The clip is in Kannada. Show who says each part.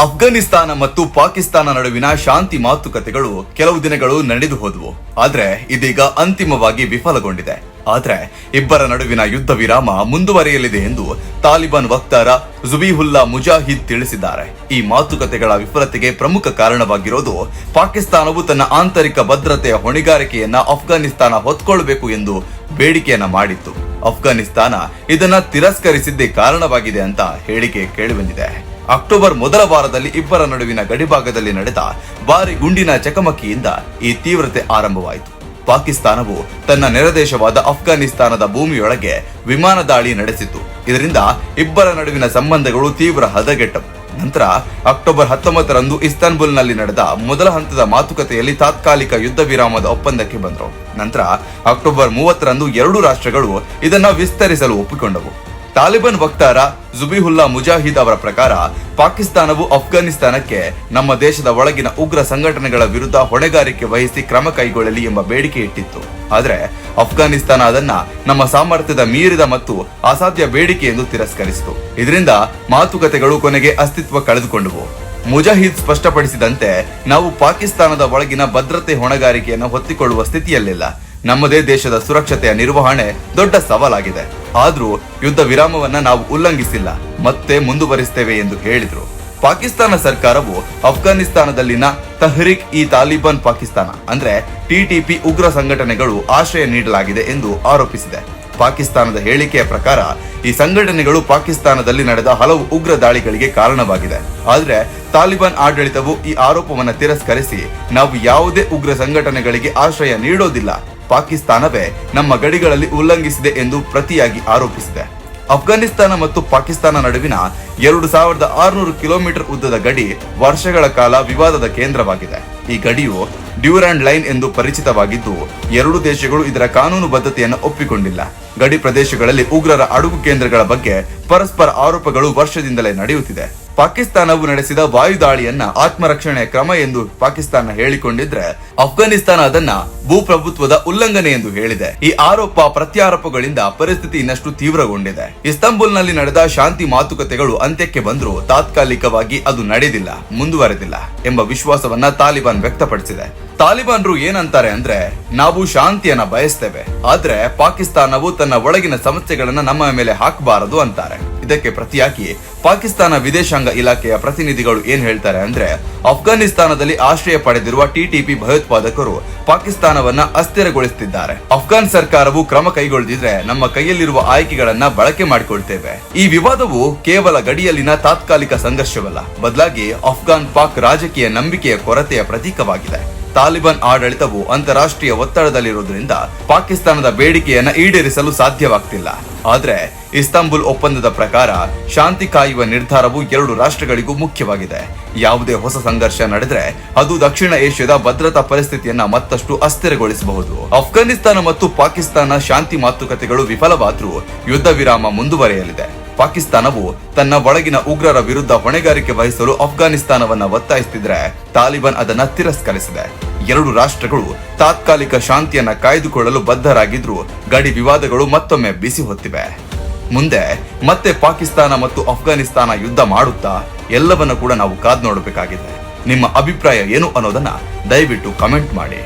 Speaker 1: ಅಫ್ಘಾನಿಸ್ತಾನ ಮತ್ತು ಪಾಕಿಸ್ತಾನ ನಡುವಿನ ಶಾಂತಿ ಮಾತುಕತೆಗಳು ಕೆಲವು ದಿನಗಳು ನಡೆದು ಹೋದವು. ಆದ್ರೆ ಇದೀಗ ಅಂತಿಮವಾಗಿ ವಿಫಲಗೊಂಡಿದೆ. ಆದ್ರೆ ಇಬ್ಬರ ನಡುವಿನ ಯುದ್ಧ ವಿರಾಮ ಮುಂದುವರಿಯಲಿದೆ ಎಂದು ತಾಲಿಬಾನ್ ವಕ್ತಾರ ಜುಬಿಹುಲ್ಲಾ ಮುಜಾಹಿದ್ ತಿಳಿಸಿದ್ದಾರೆ. ಈ ಮಾತುಕತೆಗಳ ವಿಫಲತೆಗೆ ಪ್ರಮುಖ ಕಾರಣವಾಗಿರೋದು ಪಾಕಿಸ್ತಾನವು ತನ್ನ ಆಂತರಿಕ ಭದ್ರತೆಯ ಹೊಣೆಗಾರಿಕೆಯನ್ನ ಅಫ್ಘಾನಿಸ್ತಾನ ಹೊತ್ಕೊಳ್ಬೇಕು ಎಂದು ಬೇಡಿಕೆಯನ್ನ ಮಾಡಿತ್ತು. ಅಫ್ಘಾನಿಸ್ತಾನ ಇದನ್ನ ತಿರಸ್ಕರಿಸಿದ್ದೇ ಕಾರಣವಾಗಿದೆ ಅಂತ ಹೇಳಿಕೆ ಕೇಳಿಬಂದಿದೆ. ಅಕ್ಟೋಬರ್ ಮೊದಲ ವಾರದಲ್ಲಿ ಇಬ್ಬರ ನಡುವಿನ ಗಡಿಭಾಗದಲ್ಲಿ ನಡೆದ ಭಾರಿ ಗುಂಡಿನ ಚಕಮಕಿಯಿಂದ ಈ ತೀವ್ರತೆ ಆರಂಭವಾಯಿತು. ಪಾಕಿಸ್ತಾನವು ತನ್ನ ನೆರೆದೇಶವಾದ ಅಫ್ಘಾನಿಸ್ತಾನದ ಭೂಮಿಯೊಳಗೆ ವಿಮಾನ ದಾಳಿ ನಡೆಸಿತು. ಇದರಿಂದ ಇಬ್ಬರ ನಡುವಿನ ಸಂಬಂಧಗಳು ತೀವ್ರ ಹದಗೆಟ್ಟವು. ನಂತರ ಅಕ್ಟೋಬರ್ ಹತ್ತೊಂಬತ್ತರಂದು ಇಸ್ತಾನ್ಬುಲ್ನಲ್ಲಿ ನಡೆದ ಮೊದಲ ಹಂತದ ಮಾತುಕತೆಯಲ್ಲಿ ತಾತ್ಕಾಲಿಕ ಯುದ್ಧ ವಿರಾಮದ ಒಪ್ಪಂದಕ್ಕೆ ಬಂದರು. ನಂತರ ಅಕ್ಟೋಬರ್ ಮೂವತ್ತರಂದು ಎರಡೂ ರಾಷ್ಟ್ರಗಳು ಇದನ್ನು ವಿಸ್ತರಿಸಲು ಒಪ್ಪಿಕೊಂಡವು. ತಾಲಿಬಾನ್ ವಕ್ತಾರ ಜುಬಿಹುಲ್ಲಾ ಮುಜಾಹಿದ್ ಅವರ ಪ್ರಕಾರ ಪಾಕಿಸ್ತಾನವು ಅಫ್ಘಾನಿಸ್ತಾನಕ್ಕೆ ನಮ್ಮ ದೇಶದ ಒಳಗಿನ ಉಗ್ರ ಸಂಘಟನೆಗಳ ವಿರುದ್ಧ ಹೊಣೆಗಾರಿಕೆ ವಹಿಸಿ ಕ್ರಮ ಕೈಗೊಳ್ಳಲಿ ಎಂಬ ಬೇಡಿಕೆ ಇಟ್ಟಿತ್ತು. ಆದರೆ ಅಫ್ಘಾನಿಸ್ತಾನ ಅದನ್ನ ನಮ್ಮ ಸಾಮರ್ಥ್ಯದ ಮೀರಿದ ಮತ್ತು ಅಸಾಧ್ಯ ಬೇಡಿಕೆ ಎಂದು ತಿರಸ್ಕರಿಸಿತು. ಇದರಿಂದ ಮಾತುಕತೆಗಳು ಕೊನೆಗೆ ಅಸ್ತಿತ್ವ ಕಳೆದುಕೊಂಡವು. ಮುಜಾಹಿದ್ ಸ್ಪಷ್ಟಪಡಿಸಿದಂತೆ ನಾವು ಪಾಕಿಸ್ತಾನದ ಒಳಗಿನ ಭದ್ರತೆ ಹೊಣೆಗಾರಿಕೆಯನ್ನು ಹೊತ್ತಿಕೊಳ್ಳುವ ಸ್ಥಿತಿಯಲ್ಲಿಲ್ಲ. ನಮ್ಮದೇ ದೇಶದ ಸುರಕ್ಷತೆಯ ನಿರ್ವಹಣೆ ದೊಡ್ಡ ಸವಾಲಾಗಿದೆ. ಆದ್ರೂ ಯುದ್ಧ ವಿರಾಮವನ್ನ ನಾವು ಉಲ್ಲಂಘಿಸಿಲ್ಲ, ಮತ್ತೆ ಮುಂದುವರಿಸುತ್ತೇವೆ ಎಂದು ಹೇಳಿದ್ರು. ಪಾಕಿಸ್ತಾನ ಸರ್ಕಾರವು ಅಫ್ಘಾನಿಸ್ತಾನದಲ್ಲಿನ ತಹರಿಕ್ ಇ ತಾಲಿಬಾನ್ ಪಾಕಿಸ್ತಾನ, ಅಂದ್ರೆ ಟಿಟಿಪಿ ಉಗ್ರ ಸಂಘಟನೆಗಳು ಆಶ್ರಯ ನೀಡಲಾಗಿದೆ ಎಂದು ಆರೋಪಿಸಿದೆ. ಪಾಕಿಸ್ತಾನದ ಹೇಳಿಕೆಯ ಪ್ರಕಾರ ಈ ಸಂಘಟನೆಗಳು ಪಾಕಿಸ್ತಾನದಲ್ಲಿ ನಡೆದ ಹಲವು ಉಗ್ರ ದಾಳಿಗಳಿಗೆ ಕಾರಣವಾಗಿದೆ. ಆದ್ರೆ ತಾಲಿಬಾನ್ ಆಡಳಿತವು ಈ ಆರೋಪವನ್ನು ತಿರಸ್ಕರಿಸಿ, ನಾವು ಯಾವುದೇ ಉಗ್ರ ಸಂಘಟನೆಗಳಿಗೆ ಆಶ್ರಯ ನೀಡೋದಿಲ್ಲ ಪಾಕಿಸ್ತಾನವೇ ನಮ್ಮ ಗಡಿಗಳಲ್ಲಿ ಉಲ್ಲಂಘಿಸಿದೆ ಎಂದು ಪ್ರತಿಯಾಗಿ ಆರೋಪಿಸಿದೆ. ಅಫ್ಘಾನಿಸ್ತಾನ ಮತ್ತು ಪಾಕಿಸ್ತಾನ ನಡುವಿನ ಎರಡು ಸಾವಿರದ ಆರುನೂರು ಕಿಲೋಮೀಟರ್ ಉದ್ದದ ಗಡಿ ವರ್ಷಗಳ ಕಾಲ ವಿವಾದದ ಕೇಂದ್ರವಾಗಿದೆ. ಈ ಗಡಿಯು ಡ್ಯೂರಾಂಡ್ ಲೈನ್ ಎಂದು ಪರಿಚಿತವಾಗಿದ್ದು, ಎರಡು ದೇಶಗಳು ಇದರ ಕಾನೂನು ಬದ್ಧತೆಯನ್ನು ಒಪ್ಪಿಕೊಂಡಿಲ್ಲ. ಗಡಿ ಪ್ರದೇಶಗಳಲ್ಲಿ ಉಗ್ರರ ಅಡುಗು ಕೇಂದ್ರಗಳ ಬಗ್ಗೆ ಪರಸ್ಪರ ಆರೋಪಗಳು ವರ್ಷದಿಂದಲೇ ನಡೆಯುತ್ತಿದೆ. ಪಾಕಿಸ್ತಾನವು ನಡೆಸಿದ ವಾಯುದಾಳಿಯನ್ನ ಆತ್ಮರಕ್ಷಣೆಯ ಕ್ರಮ ಎಂದು ಪಾಕಿಸ್ತಾನ ಹೇಳಿಕೊಂಡಿದ್ರೆ ಅಫ್ಘಾನಿಸ್ತಾನ ಅದನ್ನ ಭೂಪ್ರಭುತ್ವದ ಉಲ್ಲಂಘನೆ ಎಂದು ಹೇಳಿದೆ. ಈ ಆರೋಪ ಪ್ರತ್ಯಾರೋಪಗಳಿಂದ ಪರಿಸ್ಥಿತಿ ಇನ್ನಷ್ಟು ತೀವ್ರಗೊಂಡಿದೆ. ಇಸ್ತಂಬುಲ್ನಲ್ಲಿ ನಡೆದ ಶಾಂತಿ ಮಾತುಕತೆಗಳು ಅಂತ್ಯಕ್ಕೆ ಬಂದರೂ ತಾತ್ಕಾಲಿಕವಾಗಿ ಅದು ನಡೆದಿಲ್ಲ, ಮುಂದುವರೆದಿಲ್ಲ ಎಂಬ ವಿಶ್ವಾಸವನ್ನ ತಾಲಿಬಾನ್ ವ್ಯಕ್ತಪಡಿಸಿದೆ. ತಾಲಿಬಾನ್ರು ಏನಂತಾರೆ ಅಂದ್ರೆ, ನಾವು ಶಾಂತಿಯನ್ನ ಬಯಸ್ತೇವೆ, ಆದ್ರೆ ಪಾಕಿಸ್ತಾನವು ತನ್ನ ಒಳಗಿನ ಸಮಸ್ಯೆಗಳನ್ನ ನಮ್ಮ ಮೇಲೆ ಹಾಕಬಾರದು ಅಂತಾರೆ. ಇದಕ್ಕೆ ಪ್ರತಿಯಾಗಿ ಪಾಕಿಸ್ತಾನ ವಿದೇಶಾಂಗ ಇಲಾಖೆಯ ಪ್ರತಿನಿಧಿಗಳು ಏನ್ ಹೇಳ್ತಾರೆ ಅಂದ್ರೆ ಅಫ್ಘಾನಿಸ್ತಾನದಲ್ಲಿ ಆಶ್ರಯ ಪಡೆದಿರುವ ಟಿಟಿಪಿ ಭಯೋತ್ಪಾದಕರು ಪಾಕಿಸ್ತಾನವನ್ನ ಅಸ್ಥಿರಗೊಳಿಸುತ್ತಿದ್ದಾರೆ ಅಫ್ಘಾನ್ ಸರ್ಕಾರವು ಕ್ರಮ ಕೈಗೊಳ್ಳದಿದ್ರೆ ನಮ್ಮ ಕೈಯಲ್ಲಿರುವ ಆಯ್ಕೆಗಳನ್ನ ಬಳಕೆ ಮಾಡಿಕೊಳ್ತೇವೆ. ಈ ವಿವಾದವು ಕೇವಲ ಗಡಿಯಲ್ಲಿನ ತಾತ್ಕಾಲಿಕ ಸಂಘರ್ಷವಲ್ಲ, ಬದಲಾಗಿ ಅಫ್ಘಾನ್ ಪಾಕ್ ರಾಜಕೀಯ ನಂಬಿಕೆಯ ಕೊರತೆಯ ಪ್ರತೀಕವಾಗಿದೆ. ತಾಲಿಬಾನ್ ಆಡಳಿತವು ಅಂತಾರಾಷ್ಟ್ರೀಯ ಒತ್ತಡದಲ್ಲಿರುವುದರಿಂದ ಪಾಕಿಸ್ತಾನದ ಬೇಡಿಕೆಯನ್ನ ಈಡೇರಿಸಲು ಸಾಧ್ಯವಾಗ್ತಿಲ್ಲ. ಆದರೆ ಇಸ್ತಾಂಬುಲ್ ಒಪ್ಪಂದದ ಪ್ರಕಾರ ಶಾಂತಿ ಕಾಯುವ ನಿರ್ಧಾರವು ಎರಡು ರಾಷ್ಟ್ರಗಳಿಗೂ ಮುಖ್ಯವಾಗಿದೆ. ಯಾವುದೇ ಹೊಸ ಸಂಘರ್ಷ ನಡೆದ್ರೆ ಅದು ದಕ್ಷಿಣ ಏಷ್ಯಾದ ಭದ್ರತಾ ಪರಿಸ್ಥಿತಿಯನ್ನ ಮತ್ತಷ್ಟು ಅಸ್ಥಿರಗೊಳಿಸಬಹುದು. ಅಫ್ಘಾನಿಸ್ತಾನ ಮತ್ತು ಪಾಕಿಸ್ತಾನ ಶಾಂತಿ ಮಾತುಕತೆಗಳು ವಿಫಲವಾದರೂ ಯುದ್ಧ ವಿರಾಮ ಮುಂದುವರೆಯಲಿದೆ. ಪಾಕಿಸ್ತಾನವು ತನ್ನ ಒಳಗಿನ ಉಗ್ರರ ವಿರುದ್ಧ ಹೊಣೆಗಾರಿಕೆ ವಹಿಸಲು ಅಫ್ಘಾನಿಸ್ತಾನವನ್ನ ಒತ್ತಾಯಿಸುತ್ತಿದ್ರೆ, ತಾಲಿಬಾನ್ ಅದನ್ನ ತಿರಸ್ಕರಿಸಿದೆ. ಎರಡು ರಾಷ್ಟ್ರಗಳು ತಾತ್ಕಾಲಿಕ ಶಾಂತಿಯನ್ನ ಕಾಯ್ದುಕೊಳ್ಳಲು ಬದ್ಧರಾಗಿದ್ರು ಗಡಿ ವಿವಾದಗಳು ಮತ್ತೊಮ್ಮೆ ಬಿಸಿ ಹೊತ್ತಿವೆ. ಮುಂದೆ ಮತ್ತೆ ಪಾಕಿಸ್ತಾನ ಮತ್ತು ಅಫ್ಘಾನಿಸ್ತಾನ ಯುದ್ಧ ಮಾಡುತ್ತಾ ಎಲ್ಲವನ್ನ ಕೂಡ ನಾವು ಕಾದ್ ನೋಡಬೇಕಾಗಿದೆ ನಿಮ್ಮ ಅಭಿಪ್ರಾಯ ಏನು ಅನ್ನೋದನ್ನ ದಯವಿಟ್ಟು ಕಮೆಂಟ್ ಮಾಡಿ.